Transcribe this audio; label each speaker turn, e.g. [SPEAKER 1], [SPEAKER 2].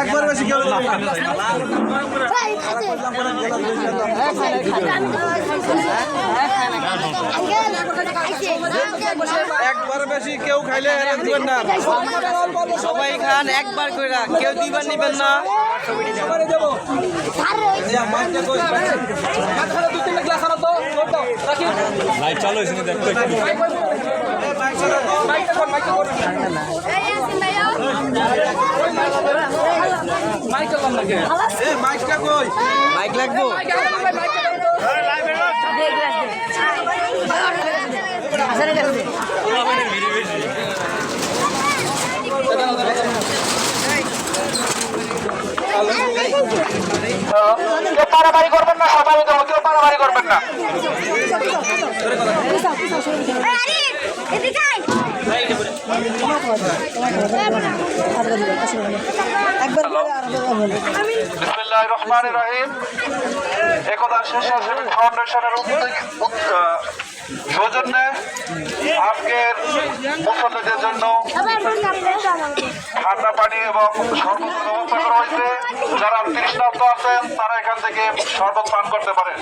[SPEAKER 1] একবার বেশি কেউ একবার বেশি কেউ খাইলে দিবেন না।
[SPEAKER 2] সবাই খান একবার কইরা কেউ দিবার নিবেন না
[SPEAKER 3] লাইভ চালু হয়েছে
[SPEAKER 1] মাইকটা
[SPEAKER 2] মাইক লাগবো
[SPEAKER 4] কেউ পারাবাড়ি করবেন না সবাই কেউ পারাবাড়ি করবেন না ফাউন্ডেশনের জন্য ঠান্ডা পানি এবং শরবত ব্যবস্থা করা হয়েছে। যারা তৃষ্ণার্ত আছেন, তারা এখান থেকে শরবত পান করতে পারেন।